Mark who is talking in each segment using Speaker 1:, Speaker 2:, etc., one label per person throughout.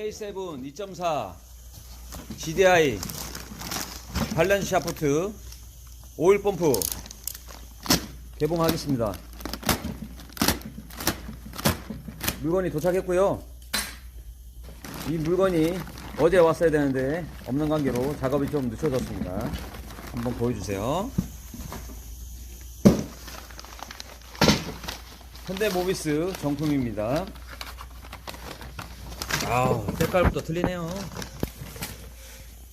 Speaker 1: K7 2.4 GDI 발렌 샤프트 오일 펌프 개봉하겠습니다. 물건이 도착했고요. 이 물건이 어제 왔어야 되는데 없는 관계로 작업이 좀 늦춰졌습니다. 한번 보여주세요. 현대 모비스 정품입니다. 아우 색깔부터 틀리네요.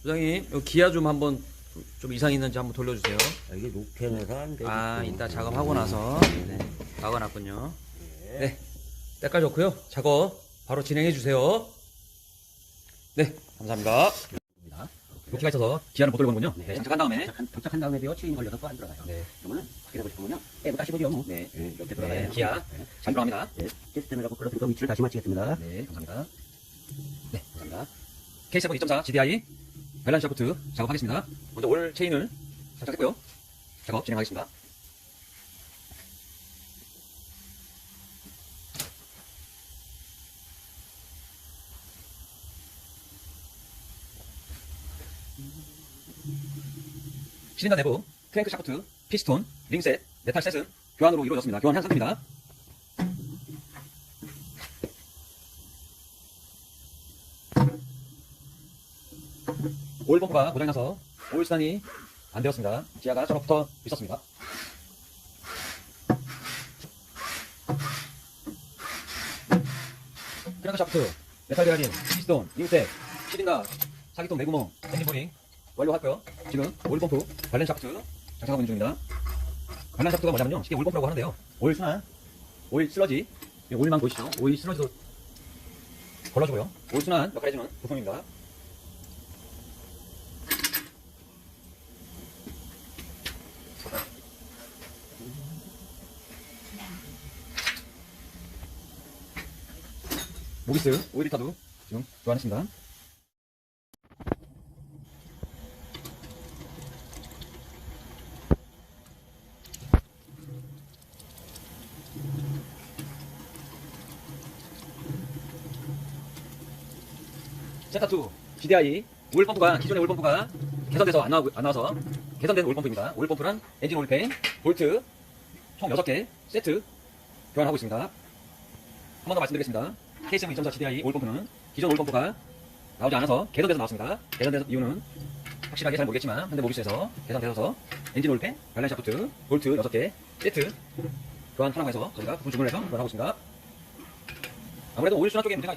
Speaker 1: 부장님, 요 기아 좀 한번 좀 이상 있는지 한번 돌려주세요.
Speaker 2: 아, 이게 녹편에서 안 돼.
Speaker 1: 아, 이따 작업하고 나서 네, 막아놨군요. 네, 때깔 좋고요. 작업 바로 진행해 주세요. 네, 감사합니다. 로키가 있어서 기아는 못 돌리는군요. 네, 장착한 다음에
Speaker 2: 도착한, 도착한 다음에요. 체인 걸려서 또 안 들어가요.
Speaker 1: 네.
Speaker 2: 그러면 확인하고 싶으면요. 빼고 다시 보죠. 뭐. 네. 네. 이렇게
Speaker 1: 네,
Speaker 2: 들어가요.
Speaker 1: 기아
Speaker 2: 네.
Speaker 1: 잘 들어갑니다.
Speaker 2: 네. 시스템을 갖고 끌어들이고 위치를 다시 맞추겠습니다.
Speaker 1: 네, 감사합니다. 네, 감사합니다. K7 2.4 GDI 밸런스 샤프트 작업하겠습니다. 먼저 올 체인을 장착했고요. 작업 진행하겠습니다. 실린더 내부 크랭크 샤프트, 피스톤, 링셋, 메탈 셋은 교환으로 이루어졌습니다. 교환 한 상태입니다. 오일 펌프가 고장나서 오일 수단이 안 되었습니다. 지하가 저로 붙어 있었습니다. 크랭크 샤프트, 메탈 베라딘, 피스톤, 링셋, 시린더, 사기통 내구멍, 엔진 보링 완료했고요. 지금 오일 펌프, 발렌 샤프트 장착하고 있는 중입니다. 발렌 샤프트가 뭐냐면요. 쉽게 오일 펌프라고 하는데요. 오일 순환, 오일 슬러지, 이 오일만 보이시죠? 오일 슬러지도 걸러주고요. 오일 순환 역할 해주는 부품입니다. 모비스 오일 리터도 지금 교환했습니다. 세타2 GDI 오일 펌프가 기존의 오일 펌프가 개선돼서 안, 나와, 안 나와서 개선된 오일 펌프입니다. 오일 펌프랑 엔진 오일 팬, 볼트 총 6개 세트 교환하고 있습니다. 한 번 더 말씀드리겠습니다. K7 2.4 GDI 오일 펌프는 기존 오일 펌프가 나오지 않아서 개선돼서 나왔습니다. 개선된 이유는 확실하게 잘 모르겠지만 현대 모비스에서 개선돼서 엔진 오일팬, 발렌 샤프트, 볼트 6개 세트 교환 하라고 해서 저희가 부품 주문을 해서 교환하고 있습니다. 아무래도 오일 순환 쪽에 문제가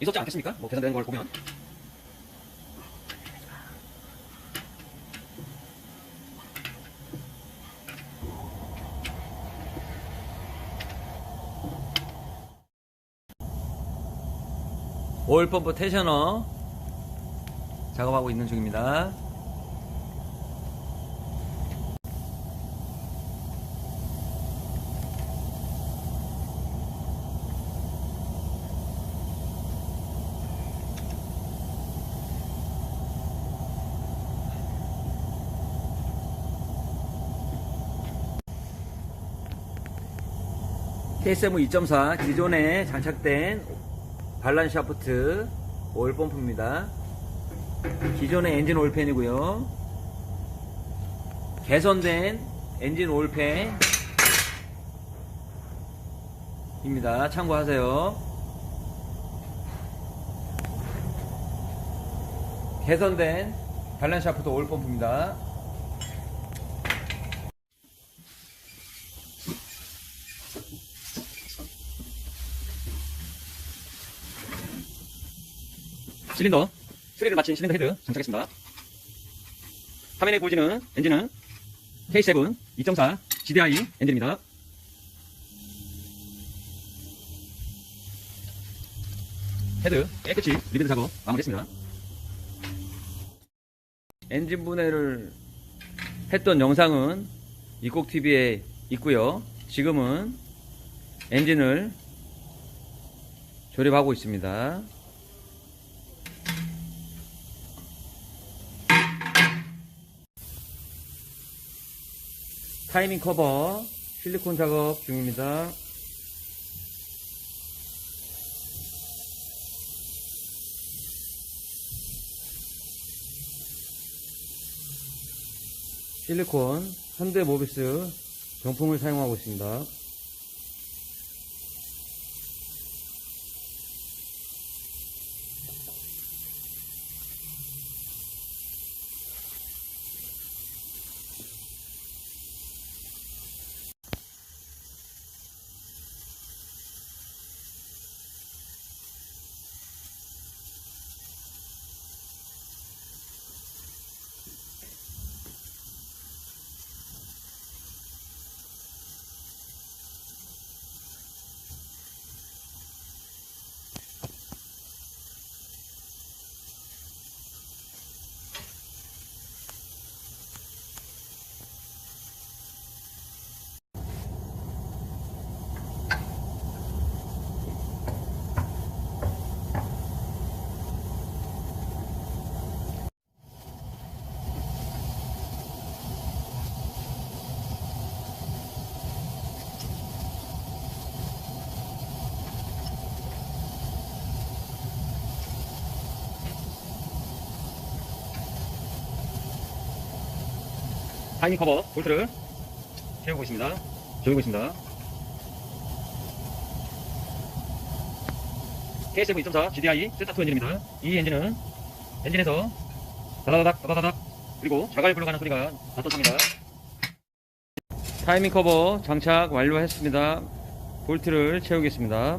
Speaker 1: 있었지 않겠습니까? 뭐 개선되는 걸 보면 오일 펌프 테셔너 작업하고 있는 중입니다. KSM 2.4 기존에 장착된 발란 샤프트 오일 펌프입니다. 기존의 엔진 오일팬이고요. 개선된 엔진 오일팬입니다. 참고하세요. 개선된 발란 샤프트 오일 펌프입니다. 실린더 수리를 마친 실린더 헤드 장착했습니다. 화면에 보여지는 엔진은 K7 2.4 GDI 엔진입니다. 헤드 깨끗이 리베드 작업 마무리했습니다. 엔진 분해를 했던 영상은 이곡TV에 있고요. 지금은 엔진을 조립하고 있습니다. 타이밍 커버 실리콘 작업 중입니다.
Speaker 3: 실리콘 현대모비스 정품을 사용하고 있습니다.
Speaker 1: 타이밍 커버 볼트를 채우고 있습니다. 조이고 있습니다. KSM 2.4 GDI 세타2 엔진입니다. 이 엔진은 엔진에서 다다다닥 다다다닥 그리고 자갈 굴러가는 소리가 나tos합니다.
Speaker 3: 타이밍 커버 장착 완료했습니다. 볼트를 채우겠습니다.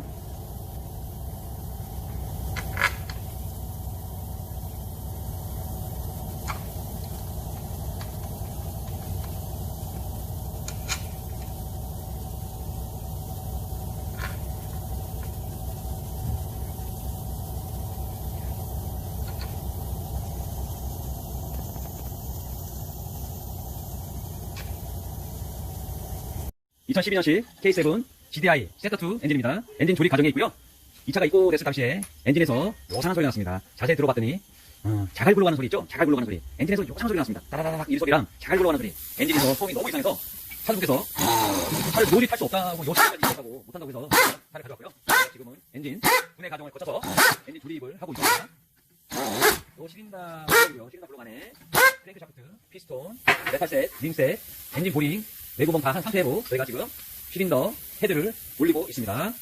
Speaker 1: 2012년식 K7 GDI 세타2 엔진입니다. 엔진 조립 과정에 있고요. 이 차가 입고됐을 당시에 엔진에서 요상한 소리가 났습니다. 자세히 들어봤더니 어, 자갈 굴러가는 소리 있죠? 자갈 굴러가는 소리. 엔진에서 요상한 소리가 났습니다. 따라라락 이 소리랑 자갈 굴러가는 소리. 엔진에서 소음이 너무 이상해서 차주분께서 차를 탈수 없다고 요청까지 있었다고 못한다고 해서 차를 가져왔고요. 지금은 엔진 분해 과정을 거쳐서 엔진 조립을 하고 있습니다. 요 시린다 블록이요. 시린다 블록 안에 크랭크 샤프트, 피스톤, 메탈셋, 링셋, 엔진 보링, 내구멍 다 한 상태로 저희가 지금 시린더 헤드를 올리고 있습니다.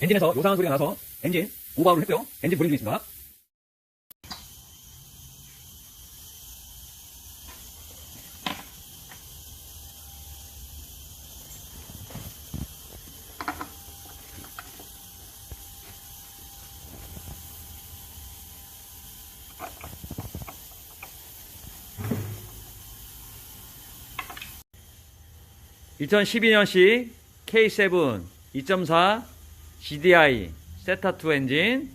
Speaker 1: 엔진에서 요상한 소리가 나서 엔진 오버하울을 했고요. 엔진 보링 중있습니다.
Speaker 3: 이 2012년식 K7 2.4 GDI 세타2 엔진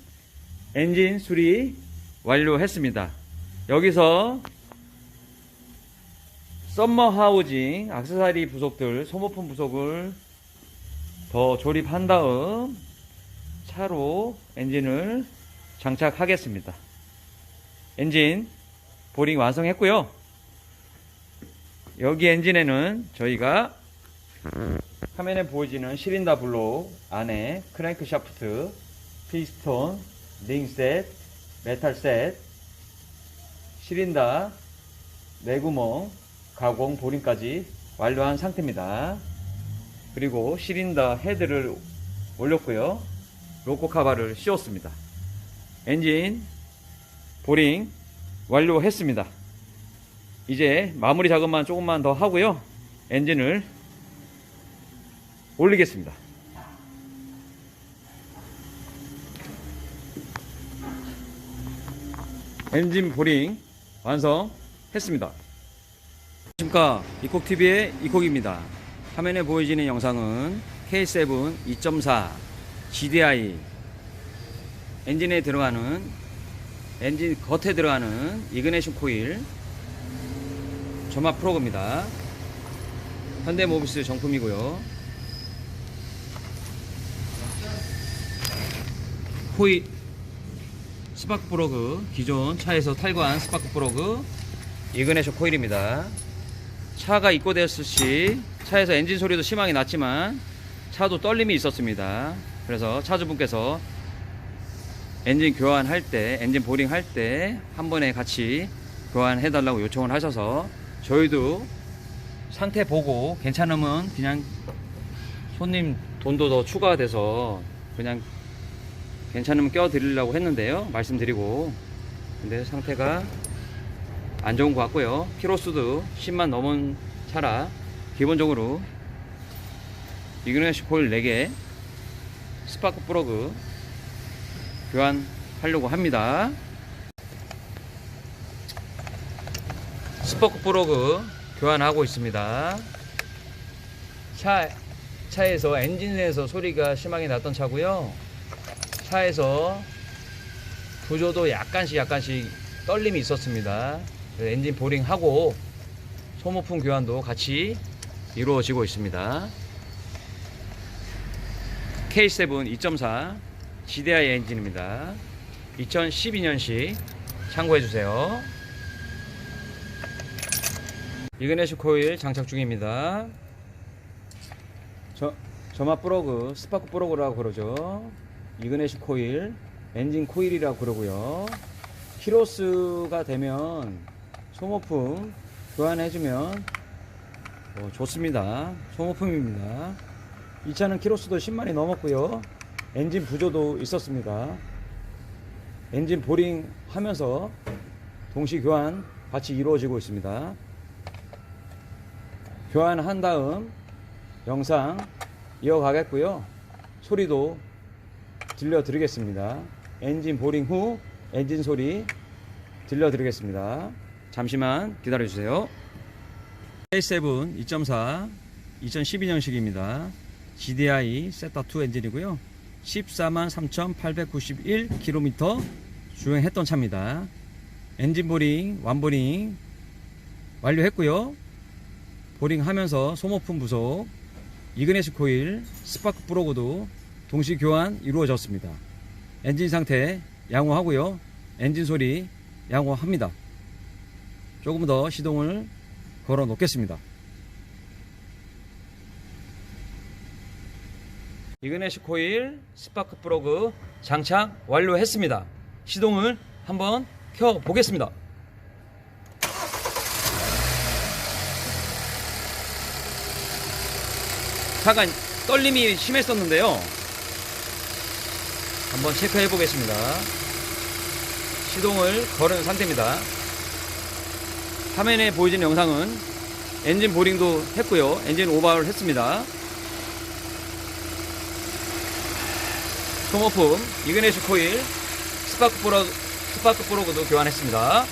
Speaker 3: 엔진 수리 완료했습니다. 여기서 썸머 하우징 악세사리 부속들 소모품 부속을 더 조립한 다음 차로 엔진을 장착하겠습니다. 엔진 보링 완성했고요. 여기 엔진에는 저희가 화면에 보여지는 시린다 블록 안에 크랭크 샤프트, 피스톤, 링셋, 메탈셋, 시린다, 내구멍, 가공, 보링까지 완료한 상태입니다. 그리고 시린다 헤드를 올렸고요. 로코 카바를 씌웠습니다. 엔진 보링 완료했습니다. 이제 마무리 작업만 조금만 더 하고요. 엔진을 올리겠습니다. 엔진 보링 완성했습니다. 안녕하십니까. 이콕TV의 이콕입니다. 화면에 보여지는 영상은 K7 2.4 GDI 엔진에 들어가는 엔진 겉에 들어가는 이그네션 코일 점압 프로그입니다. 현대모비스 정품이고요. 코일 스파크 프로그 기존 차에서 탈거한 스파크 프로그 이그네션 코일입니다. 차가 입고되었을 시 차에서 엔진 소리도 심하게 났지만 차도 떨림이 있었습니다. 그래서 차주분께서 엔진 교환할 때 엔진 보링 할 때 한 번에 같이 교환해 달라고 요청을 하셔서 저희도 상태 보고 괜찮으면 그냥 손님 돈도 더 추가가 돼서 그냥 괜찮으면 껴드리려고 했는데요. 말씀드리고. 근데 상태가 안 좋은 것 같고요. 키로수도 10만 넘은 차라 기본적으로 이그네시 코일 4개 스파크 플러그 교환하려고 합니다. 스파크 플러그 교환하고 있습니다. 차, 차에서 엔진에서 소리가 심하게 났던 차고요. 차에서 구조도 약간씩 약간씩 떨림이 있었습니다. 엔진 보링하고 소모품 교환도 같이 이루어지고 있습니다. K7 2.4 GDI 엔진입니다. 2012년식 참고해주세요. 이그네시 코일 장착 중입니다. 저, 점화 플러그, 스파크 플러그라고 그러죠. 이그네시 코일, 엔진 코일이라고 그러고요. 키로스가 되면 소모품 교환해주면 어, 좋습니다. 소모품입니다. 이 차는 키로수도 10만이 넘었고요. 엔진 부조도 있었습니다. 엔진 보링 하면서 동시 교환 같이 이루어지고 있습니다. 교환한 다음 영상 이어가겠고요. 소리도 들려드리겠습니다. 엔진 보링 후 엔진 소리 들려드리겠습니다. 잠시만 기다려주세요. K7 2.4 2012년식입니다. GDI 세타2 엔진이고요. 14만 3,891km 주행했던 차입니다. 엔진 보링, 완보링 완료했고요. 보링 하면서 소모품 부속, 이그네시 코일, 스파크 프로그도 동시 교환 이루어졌습니다. 엔진 상태 양호하고요. 엔진 소리 양호합니다. 조금 더 시동을 걸어 놓겠습니다. 이그네시 코일 스파크 프로그 장착 완료했습니다. 시동을 한번 켜 보겠습니다. 차가 떨림이 심했었는데요. 한번 체크해 보겠습니다. 시동을 걸은 상태입니다. 화면에 보여지는 영상은 엔진 보링도 했고요. 엔진 오버를 했습니다. 소모품 이그네시 코일 스파크 프로 스파크 프로그도 교환했습니다.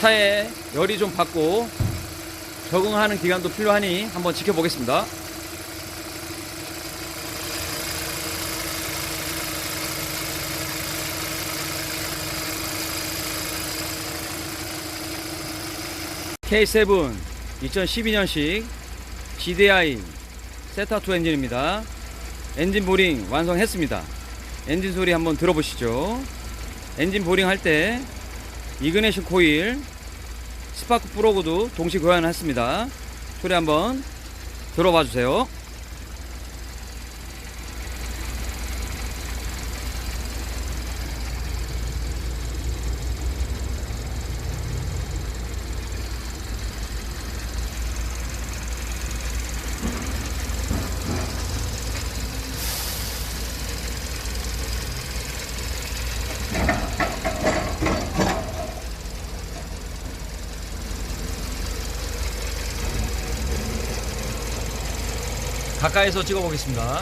Speaker 3: 차에 열이 좀 받고 적응하는 기간도 필요하니 한번 지켜보겠습니다. K7 2012년식 GDI 세타2 엔진입니다. 엔진 보링 완성했습니다. 엔진 소리 한번 들어보시죠. 엔진 보링 할 때 이그네션 코일 스파크 프로그도 동시 교환했습니다. 소리 한번 들어봐 주세요. 가까이서 찍어 보겠습니다.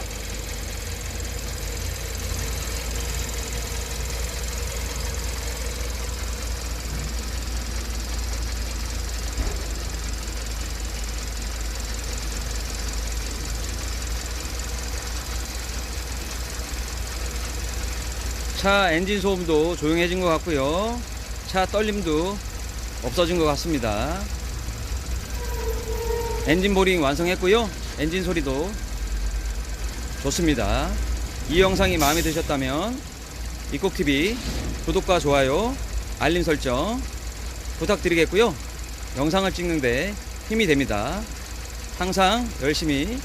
Speaker 3: 차 엔진 소음도 조용해진 것 같고요. 차 떨림도 없어진 것 같습니다. 엔진 보링 완성했고요. 엔진 소리도 좋습니다. 이 영상이 마음에 드셨다면 이콕TV 구독과 좋아요, 알림 설정 부탁드리겠고요. 영상을 찍는데 힘이 됩니다. 항상 열심히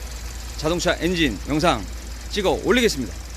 Speaker 3: 자동차 엔진 영상 찍어 올리겠습니다.